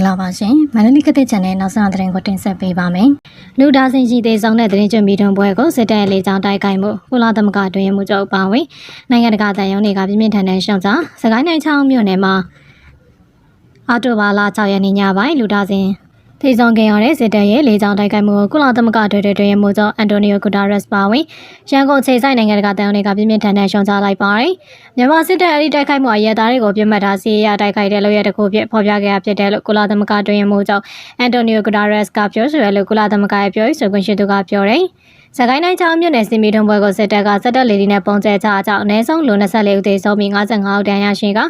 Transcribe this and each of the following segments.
္ဂလာပါရှင်မန္တလေးကတဲ့ channel နောက်ဆုံးသတင်းကိုတင်ဆက်ပေးပါမယ်လူဒါစင်ရှိသေးဆုံးတဲ့သတင်းကြွမီတွန်းပွဲကိုစစ်တပ်လေးကြောင်းတိုက်ခိုက်မှုကုလသမဂ္ဂတွင်မှုချုပ်ပါဝင်နိုင်ငံတကာတန်ယုံတွေကပြင်းပြင်းထန်ထန်ရှောင်ကြစကိုင်းနိုင်ချောင်းမြို့နယ်မှာအော်တိုဘာလ6ရက်နေ့ညပိုင်းလူဒါစင် ထိဆောင်ခဲ့ရတဲ့စစ်တပ်ရဲ့လေကြောင်းတိုက်ခိုက်မှုကိုကုလသမဂ္ဂတွင်တွင်မှုချုပ်အန်တိုနီယိုဂူတာရက်စ်ပါဝင်ရန်ကုန်ချိန်ဆိုင်နိုင်ငံတကာတန်ယုံတွေကပြင်းပြင်းထန်ထန်ရှောင်ကြလိုက်ပါတယ်မြန်မာစစ်တပ်အရိတိုက်ခိုက်မှုအရက်သားတွေကိုပြစ်မှတ်ထားစီရတိုက်ခိုက်တဲ့လို့ရတဲ့ခုဖြစ်ဖော်ပြခဲ့ရဖြစ်တယ်လို့ကုလသမဂ္ဂတွင်မှုချုပ်အန်တိုနီယိုဂူတာရက်စ်ကပြောဆိုရလို့ကုလသမဂ္ဂရဲ့ပြောရေးဆိုခွင့်ရှိသူကပြောတယ်စကိုင်းတိုင်းချောင်းမြို့နယ်စင်မီထုံပွဲကိုစစ်တပ်ကစစ်တပ်လေဒီနဲ့ပုံကျဲချအကြောင်းအနည်းဆုံးလူ24ဦးသေဆုံးပြီး55ဦးဒဏ်ရာရှိက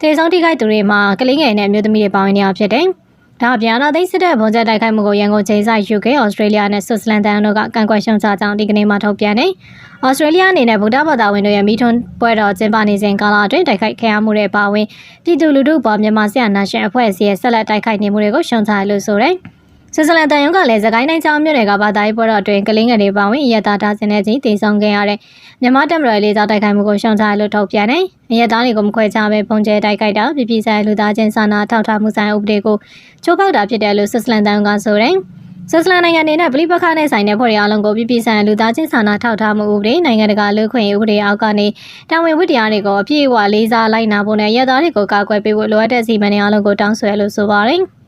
သေဆုံးထိခိုက်သူတွေမှာကလေးငယ်နဲ့အမျိုးသမီးတွေပါဝင်နေအောင်ဖြစ်တယ်။ ဒါအပြင်အနာသိစစ်တဲ့ပုံကျဲတိုက်ခိုက်မှုကိုရန်ကုန်ချိန်ဆိုင် UK, Australia နဲ့ Switzerland တန်တို့ကကန့်ကွက်ရှုံချကြောင်းဒီကနေ့မှထုတ်ပြန်တယ်။ Australia အနေနဲ့ဗုဒ္ဓဘာသာဝင်တို့ရဲ့မိထွန်းပွဲတော်ကျင်းပနေစဉ်ကာလအတွင်းတိုက်ခိုက်ခံရမှုတွေပါဝင်ပြည်သူလူထုပေါ်မြန်မာစစ်အာဏာရှင်အဖွဲ့အစည်းရဲ့ဆက်လက်တိုက်ခိုက်နေမှုတွေကိုရှုံချရလို့ဆိုတယ်။ ဆွစ်ဇာလန်တန်ယုံကလည်းသခိုင်းတိုင်းချောင်းမြို့နယ်ကဘာသာရေးပွဲတော်အတွင်းကလင်းငယ်တွေပါဝင်အရတာတာစင်တဲ့ချင်းတည်ဆောင်ခဲ့ရတဲ့မြန်မာတပ်မတော်လေးစားတိုက်ခိုက်မှုကိုရှောင်ချရလို့ထုတ်ပြန်တယ်။အရတာတွေကိုမခွဲခြားပဲပုံကျဲတိုက်ခိုက်တာပြည်ပြည်ဆိုင်လူသားချင်းစာနာထောက်ထားမှုဆိုင်ဥပဒေကိုချိုးဖောက်တာဖြစ်တယ်လို့ဆွစ်ဇာလန်တန်ယုံကဆိုတယ်။ဆွစ်ဇာလန်နိုင်ငံအနေနဲ့ပလိပခနဲ့ဆိုင်တဲ့ဖွဲ့ရအလုံးကိုပြည်ပြည်ဆိုင်လူသားချင်းစာနာထောက်ထားမှုဥပဒေနိုင်ငံတကာလူ့ခွင့်ရေးဥပဒေအောက်ကနေတာဝန်ဝတ္တရားတွေကိုအပြည့်အဝလေးစားလိုက်နာဖို့နဲ့ရသားတွေကိုကာကွယ်ပေးဖို့လိုအပ်တဲ့စီမံနေအလုံးကိုတောင်းဆိုရလို့ဆိုပါတယ်။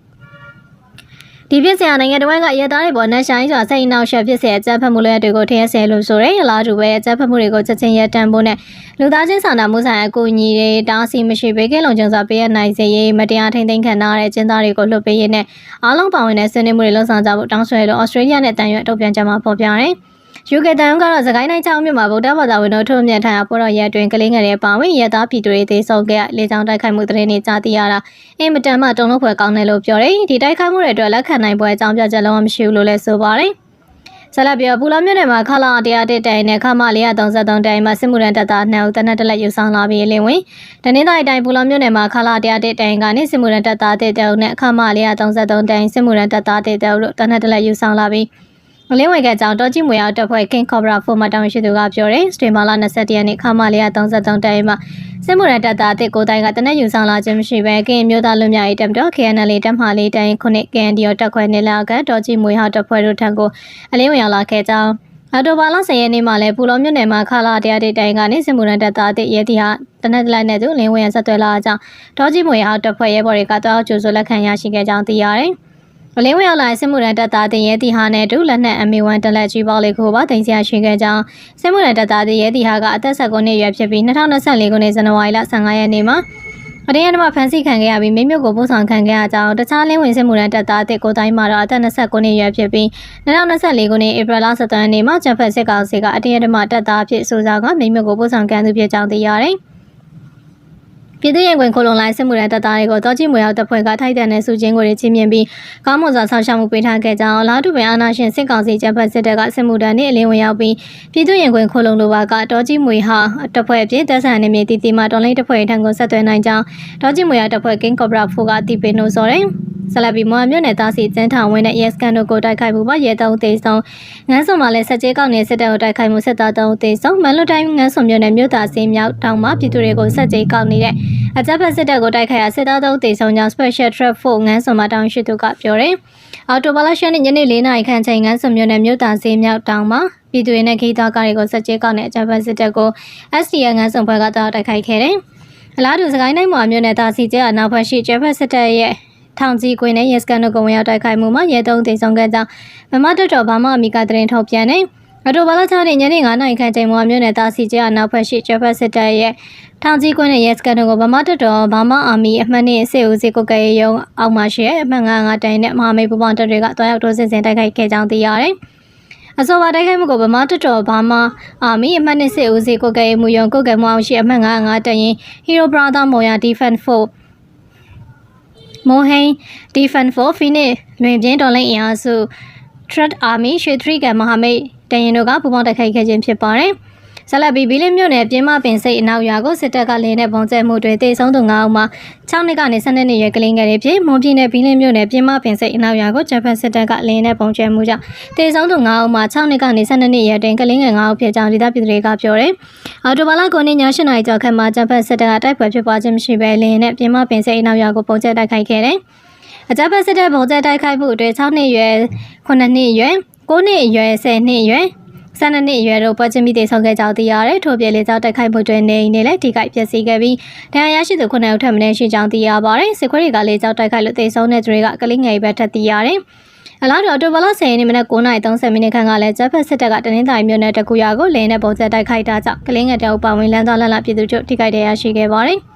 ဒီဖြစ်စဉ်နိုင်ငံတော်ကရဲသားတွေပေါ်နှက်ဆိုင်စွာစိတ်နှောက်ယှက်ဖြစ်စေအကြမ်းဖက်မှုတွေတွေကိုထည့်ဆဲလို့ဆိုရဲအလားတူပဲအကြမ်းဖက်မှုတွေကိုချက်ချင်းရပ်တန့်ဖို့နဲ့လူသားချင်းစာနာမှုဆိုင်အကူအညီတွေတားဆီးမရှိဘေးကင်းလုံခြုံစွာပေးရနိုင်စေရေးမတရားထိန်သိမ်းခံထားတဲ့ကျင်းသားတွေကိုလွှတ်ပေးရေးနဲ့အားလုံးပါဝင်တဲ့ဆွေးနွေးမှုတွေလှုပ်ဆောင်ကြဖို့တောင်းဆိုရလို့ဩစတြေးလျနဲ့တန်ရွက်ထုတ်ပြန်ကြမှာဖော်ပြတယ်။ UK တန်ကတော့စကိုင်းတိုင်းချောင်းမြို့မှာဗုဒ္ဓဘာသာဝင်တို့ထုတ်ပြန်ထားတာပေါ်တော့ရဲအတွင်းကလေးငယ်တွေပါဝင်ရဲသားပြည်သူတွေသေဆုံးခဲ့လေကြောင်းတိုက်ခိုက်မှုသတင်းတွေကြားသိရတာအင်မတန်မှတုံ့လုံးဖွယ်ကောင်းတယ်လို့ပြောတယ်ဒီတိုက်ခိုက်မှုတွေအတွက်လက်ခံနိုင်ပွဲအကြောင်းပြချက်လုံးဝမရှိဘူးလို့လည်းဆိုပါတယ်ဆလပြောပူလောမြို့နယ်မှာခလာ101တိုင်နဲ့ခမ433တိုင်မှာစစ်မှုရန်တပ်သား2ဦးတနက်တလက်ယူဆောင်လာပြီးလင်းဝင်တနင်္သာရီတိုင်းပူလောမြို့နယ်မှာခလာ101တိုင်ကနေစစ်မှုရန်တပ်သား1တောင်နဲ့ခမ433တိုင်စစ်မှုရန်တပ်သား1တောင်တို့တနက်တလက်ယူဆောင်လာပြီး အလင်းဝေကကြောင့်တော်ကြီးမွေအောင်တပ်ဖွဲ့ King Cobra 4မှာတောင်းရှိသူကပြောတယ်စတေမာလာ21ရက်နေ့ခမ433တိုင်မှာစစ်မှုရတပ်သားတစ်ကိုတိုင်းကတနက်ယူဆောင်လာခြင်းမရှိဘဲကရင်မျိုးသားလူမျိုးရေးတပ်တော် KNL တပ်မှလေးတိုင်းခုနှစ် KNDO တပ်ခွဲနေလာကတော်ကြီးမွေဟောက်တပ်ဖွဲ့တို့ထံကိုအလင်းဝင်ရောက်လာခဲ့ကြောင်းအော်တိုဘာလ10ရက်နေ့မှာလည်းပူလောမြို့နယ်မှာခလာတရားတိတိုင်ကနေစစ်မှုရတပ်သားတစ်ရဲတီဟာတနက်တလိုက်နဲ့သူလင်းဝင်ဆက်သွဲလာကြောင်းတော်ကြီးမွေဟောက်တပ်ဖွဲ့ရဲဘော်တွေကတောက်ကျိုးဆိုလက်ခံရရှိခဲ့ကြောင်းသိရတယ်။ မလင်းဝင်ရောက်လာစစ်မှုရန်တပ်သားတင်ရဲတီဟာနဲ့တူလက်နက် MA1 တလက်ကြီးပေါလေးကိုပါတင်ဆက်ရှိခဲ့ကြောင်းစစ်မှုရန်တပ်သားတင်ရဲတီဟာကအသက်19နှစ်အရွယ်ဖြစ်ပြီး2024ခုနှစ်ဇန်နဝါရီလ15ရက်နေ့မှာအတင်းရမဖန်ဆီးခံခဲ့ရပြီးမိမြို့ကိုပို့ဆောင်ခံခဲ့ရကြောင်းတခြားလင်းဝင်စစ်မှုရန်တပ်သားတစ်ကိုတိုင်းမှာတော့အသက်29နှစ်အရွယ်ဖြစ်ပြီး2024ခုနှစ်ဧပြီလ17ရက်နေ့မှာကျန်းဖက်စစ်ကောင်စီကအတင်းရမတပ်သားအဖြစ်ဆိုစားကမိမြို့ကိုပို့ဆောင်ခံသူဖြစ်ကြောင်းသိရတယ်။ ပြည်သူ့ရင်ခွင်ခိုလုံလိုက်စစ်မှုရန်တပ်သားတွေကိုတောကြီးမွေရောက်တပ်ဖွဲ့ကထိုက်တန်တဲ့စုချင်းကိုချင်းမြင်ပြီးကောင်းမွန်စွာဆောက်ရှောက်မှုပေးထားခဲ့ကြောင်းလာတူပင်အာနာရှင်စစ်ကောင်စီကျန်းဖက်စစ်တပ်ကစစ်မှုတန်းနဲ့အလင်းဝင်ရောက်ပြီးပြည်သူ့ရင်ခွင်ခိုလုံလိုပါကတောကြီးမွေဟာတပ်ဖွဲ့အဖြစ်တပ်ဆန်နေမြေတီတီမှာတော်လိုင်းတပ်ဖွဲ့ထံကိုဆက်သွယ်နိုင်ကြောင်းတောကြီးမွေရတပ်ဖွဲ့ King Cobra 4ကအတိပေးလို့ဆိုတယ် ဆလဘီမွာမြို့နယ်သားစီကျန်းထောင်ဝင်းနဲ့ yes ကန်တို့ကိုတိုက်ခိုက်မှုပါရဲတုံးသေးဆုံးငန်းစုံမှာလည်းဆက်ကြေးကောက်နေစစ်တပ်ကိုတိုက်ခိုက်မှုစစ်သားတုံးသေးဆုံးမန်လွတ်တိုင်းငန်းစုံမြို့နယ်မြို့သားစင်းမြောက်တောင်မှာပြည်သူတွေကိုဆက်ကြေးကောက်နေတဲ့အကြမ်းဖက်စစ်တပ်ကိုတိုက်ခိုက်ရာစစ်သားတုံးသေးဆုံးကြောင့် special trap 4ငန်းစုံမှာတောင်းရှိသူကပြောတယ်အော်တိုဘာလ10ရက်ညနေ4နာရီခန့်ချိန်ငန်းစုံမြို့နယ်မြို့သားစင်းမြောက်တောင်မှာပြည်သူတွေနဲ့ခေသားကားတွေကိုဆက်ကြေးကောက်နေအကြမ်းဖက်စစ်တပ်ကို SDN ငန်းစုံဘက်ကတောက်တိုက်ခိုက်ခဲ့တယ်အလားတူစကိုင်းတိုင်းမှာမြို့နယ်သားစီကျဲအနောက်ဘက်ရှိကျဲဖက်စစ်တပ်ရဲ့ ထောင်ကြီးကွင်းနဲ့ရဲစကန်တို့ကဝင်ရောက်တိုက်ခိုက်မှုမှာရဲသုံးတင်ဆောင်ခဲ့ကြောင်းမမတက်တော်ဘာမှအမိကတရင်ထုတ်ပြန်နေအတိုဘာလ6ရက်ညနေ9နာရီခန့်ချိန်မှာမြို့နယ်သားစီကျအနောက်ဘက်ရှိကျဖက်စစ်တပ်ရဲ့ထောင်ကြီးကွင်းနဲ့ရဲစကန်တို့ကိုဗမာတက်တော်ဘာမှအာမီအမှတ်နဲ့စေဦးစီကိုကဲရုံအောက်မှာရှိတဲ့အမှတ်95တိုင်နဲ့မဟာမိတ်ပူပေါင်းတပ်တွေကတွားရောက်တိုးစစ်ဆင်တိုက်ခိုက်ခဲ့ကြောင်းသိရတယ်အစောပါတိုက်ခိုက်မှုကိုဗမာတတော်ဘာမှအာမီအမှတ်နဲ့စစ်ဦးစီကိုကဲမှုယုံကိုကဲမှုအောင်ရှိအမှတ်95တရင် Hero Brother မော်ယာ Defense Force မိုဟိန် Defense for Phoenix လွင်ပြင်းတော်လိုင်းအင်အားစု Threat Army ရွှေထရီကန်မဟာမိတ်တရင်တို့ကပူးပေါင်းတိုက်ခိုက်ခဲ့ခြင်းဖြစ်ပါတယ်။ ဆလဘီဘီလင်းမြို့နယ်ပြင်းမပင်စိတ်အနောက်ရွာကိုစစ်တပ်ကလင်းတဲ့ပုံကျဲမှုတွေတေဆုံးသူ9ဦးမှာ6နှစ်ကနေ12နှစ်ရွယ်ကလေးငယ်တွေဖြစ်မွန်ပြည်နယ်ဘီလင်းမြို့နယ်ပြင်းမပင်စိတ်အနောက်ရွာကိုဂျပန်စစ်တပ်ကလင်းတဲ့ပုံကျဲမှုကြောင့်တေဆုံးသူ9ဦးမှာ6နှစ်ကနေ12နှစ်ရွယ်တွင်ကလေးငယ်9ဦးဖြစ်ကြောင်းဒေသပြည်သူတွေကပြောတယ်။အော်တိုဘာလ9နှစ်ည8နာရီကျော်ခန့်မှာဂျပန်စစ်တပ်ကတိုက်ပွဲဖြစ်ပွားခြင်းမရှိဘဲလင်းနဲ့ပြင်းမပင်စိတ်အနောက်ရွာကိုပုံကျဲတိုက်ခိုက်ခဲ့တယ်။အကြမ်းဖက်စစ်တပ်ဗုံးကျဲတိုက်ခိုက်မှုအတွင်း6နှစ်အရွယ်9နှစ်အရွယ်9နှစ်အရွယ်10နှစ်အရွယ် 12နှစ်အရွယ်တို့ပွဲချင်းမိသေးဆုံးခဲ့ကြောင်းသိရတယ်ထို့ပြင်လေကြောင်းတိုက်ခိုက်မှုတွင်နေအိမ်တွေလည်းထိခိုက်ပျက်စီးခဲ့ပြီးဒဏ်ရာရရှိသူ9ဦးထပ်မံရှိကြောင်းသိရပါတယ်စစ်ခွေးတွေကလေကြောင်းတိုက်ခိုက်လို့သေဆုံးတဲ့သူတွေကကလေးငယ်ပဲထပ်သိရတယ်အလားတူအော်တိုဘလ10ရက်နေ့မနက်9:30မိနစ်ခန့်ကလည်းဂျက်ဖက်စစ်တပ်ကတနင်္သာရီမြို့နယ်တကူရွာကိုလေနဲ့ပုံစံတိုက်ခိုက်တာကြောင့်ကလေးငယ်တအုပ်ပါဝင်လမ်းသွားလမ်းလာပြည်သူတို့ထိခိုက်ဒဏ်ရာရှိခဲ့ပါတယ်။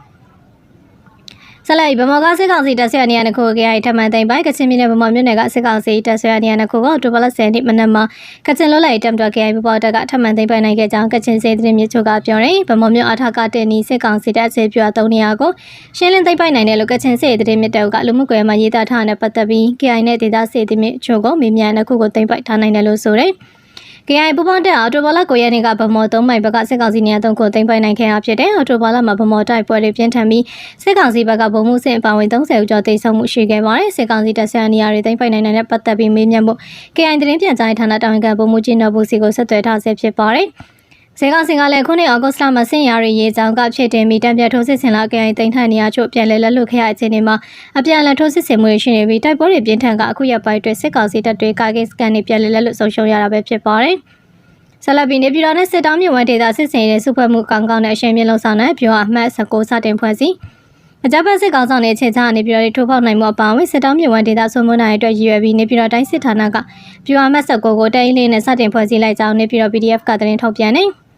ဆက်လက်ဗမော်ကစစ်ကောင်စီတပ်ဆွေနေရတဲ့ခုကေအိုင်ထမှန်သိမ့်ပိုက်ကချင်ပြည်နယ်ဗမော်မြို့နယ်ကစစ်ကောင်စီတပ်ဆွေနေရတဲ့ခုကအော်တိုဘလ10နှစ်မနက်မှာကချင်လွတ်လပ်ရေးတပ်မတော်ကေအိုင်ပပေါ်တပ်ကထမှန်သိမ့်ပိုက်နိုင်ခဲ့ကြောင်းကချင်စေသတင်းမြို့ချုပ်ကပြောတယ်။ဗမော်မြို့အထကတင်နီစစ်ကောင်စီတပ်ဆေးပြ3နေရာကိုရှင်းလင်းသိမ့်ပိုက်နိုင်တယ်လို့ကချင်စေသတင်းမြစ်တောက်ကလူမှုကွယ်မှာရေးသားထားတဲ့ပတ်သက်ပြီး KI နဲ့ဒေသစေသတင်းမြစ်ချုပ်ကမေးမြန်းတဲ့ခုကိုသိမ့်ပိုက်ထားနိုင်တယ်လို့ဆိုတယ်။ KI ပူပေါင်းတဲ့အော်တိုဘာလ9ရက်နေ့ကဗမော်3မိုင်ဘက်ကစစ်ကောင်စီနေရာ3ကိုတင်ပိုင်နိုင်ခဲ့တာဖြစ်တယ်။အော်တိုဘာလမှာဗမော်တိုက်ပွဲတွေပြင်းထန်ပြီးစစ်ကောင်စီဘက်ကဗုံမှုစင်အပါဝင်30ဦးကျော်တိတ်ဆုံးမှုရှိခဲ့ပါတယ်။စစ်ကောင်စီတပ်ဆရာနေရာတွေတင်ပိုင်နိုင်တဲ့ပတ်သက်ပြီးမေးမြန်းမှု KI သတင်းပြန်ကြားရေးဌာနတာဝန်ခံဗိုလ်မှူးကြီးနော်ဘူးစီကိုဆက်သွယ်ထားဆဲဖြစ်ပါတယ်။ စေကောင်စင်ကလည်းခုနှစ်အောက်ဂတ်စ်လမှာဆင်ရရီရေးကြောင်းကဖြစ်တင်ပြီးတံပြတ်ထိုးစစ်ဆင်လာကြရင်တင်ထန်နေရချို့ပြန်လဲလက်လွတ်ခဲ့ရခြင်းတွေမှာအပြန်အလှန်ထိုးစစ်ဆင်မှုတွေရှိနေပြီးတိုက်ပွဲတွေပြင်းထန်ကအခုရက်ပိုင်းအတွင်းစစ်ကောင်စီတပ်တွေကာကစ်စကန်တွေပြန်လဲလက်လွတ်ဆုံးရှုံးရတာပဲဖြစ်ပါတယ်။ဆလပီနေပြည်တော်နဲ့စစ်တောင်းမြို့ဝဲဒေသစစ်စင်ရေးစုဖွဲ့မှုကောင်းကောင်းနဲ့အရှင်မြင့်လုံဆောင်တဲ့ပြောအမှတ်19စတင်ဖွဲ့စည်းအကြမ်းဖက်စစ်ကောင်ဆောင်တဲ့ခြေချနေပြည်တော်ထိုးဖောက်နိုင်မှုအပါအဝင်စစ်တောင်းမြို့ဝဲဒေသဆွေးနွေးနိုင်အတွက်ရည်ရွယ်ပြီးနေပြည်တော်တိုင်းစစ်ဌာနကပြောအမှတ်19ကိုတိုင်းလေးနဲ့စတင်ဖွဲ့စည်းလိုက်ကြောင်းနေပြည်တော် PDF ကသတင်းထုတ်ပြန်နေ။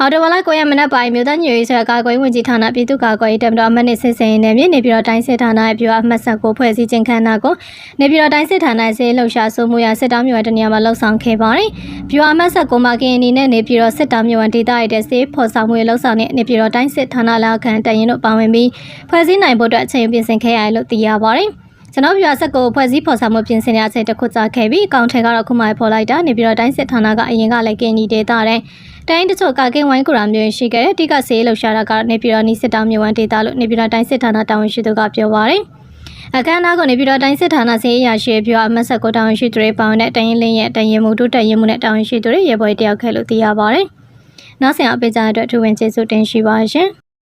အော်တိုဝလာကိုရမနက်ပိုင်းမြို့သားညွေရေးဆွဲကာကွယ်ဝင်ကြီးဌာနပြည်သူ့ကာကွယ်ရေးတပ်မတော်အမှတ်နှစ်စစ်စင်ရေးနယ်မြေနေပြည်တော်တိုင်းစစ်ဌာနရဲ့ပြအမှတ်ဆက်ကိုဖွဲ့စည်းခြင်းခန္ဓာကိုနေပြည်တော်တိုင်းစစ်ဌာနရဲ့လှုပ်ရှားဆိုမှုရစစ်တောင်းမြို့ဝတနေရာမှာလှုပ်ဆောင်ခဲ့ပါတယ်။ပြအမှတ်ဆက်ကိုမှာကင်းအနေနဲ့နေပြည်တော်စစ်တောင်းမြို့ဝဒေသရဲ့တဲ့စေဖော်ဆောင်မှုလှုပ်ဆောင်တဲ့နေပြည်တော်တိုင်းစစ်ဌာနလက်ခံတရင်တို့ပါဝင်ပြီးဖွဲ့စည်းနိုင်ဖို့အတွက်အချိန်ပြင်ဆင်ခဲ့ရတယ်လို့သိရပါတယ်။ ကျွန်တော်ပြဆက်ကိုဖွဲ့စည်းဖော်ဆောင်မှုပြင်ဆင်ရတဲ့အတစ်ခုကြာခဲ့ပြီးအကောင့်ထဲကတော့ခုမှဖော်လိုက်တာနေပြီးတော့တိုင်းစစ်ဌာနကအရင်ကလည်းကင်းဒီဒေတာတဲ့တိုင်းတချို့ကကင်းဝိုင်းကူရာမျိုးရှိခဲ့တဲ့တိကဆေးလှူရှာတာကနေပြီးတော့နီစစ်တောင်မြို့ဝန်ဒေတာလို့နေပြီးတော့တိုင်းစစ်ဌာနတာဝန်ရှိသူကပြောပါရယ်အခမ်းအနားကနေပြီးတော့တိုင်းစစ်ဌာနဆေးရရှိပြောအမတ်ဆက်ကိုတာဝန်ရှိသူတွေပေါင်းတဲ့တိုင်းရင်းလင်းရဲ့တိုင်းရင်းမှုတိုးတက်ရင်းမှုနဲ့တာဝန်ရှိသူတွေရေပေါ်တယောက်ခဲလို့သိရပါတယ်။နောက်ဆင်အပေးကြတဲ့အတွက်ထူဝင်ကျေးဇူးတင်ရှိပါရှင်။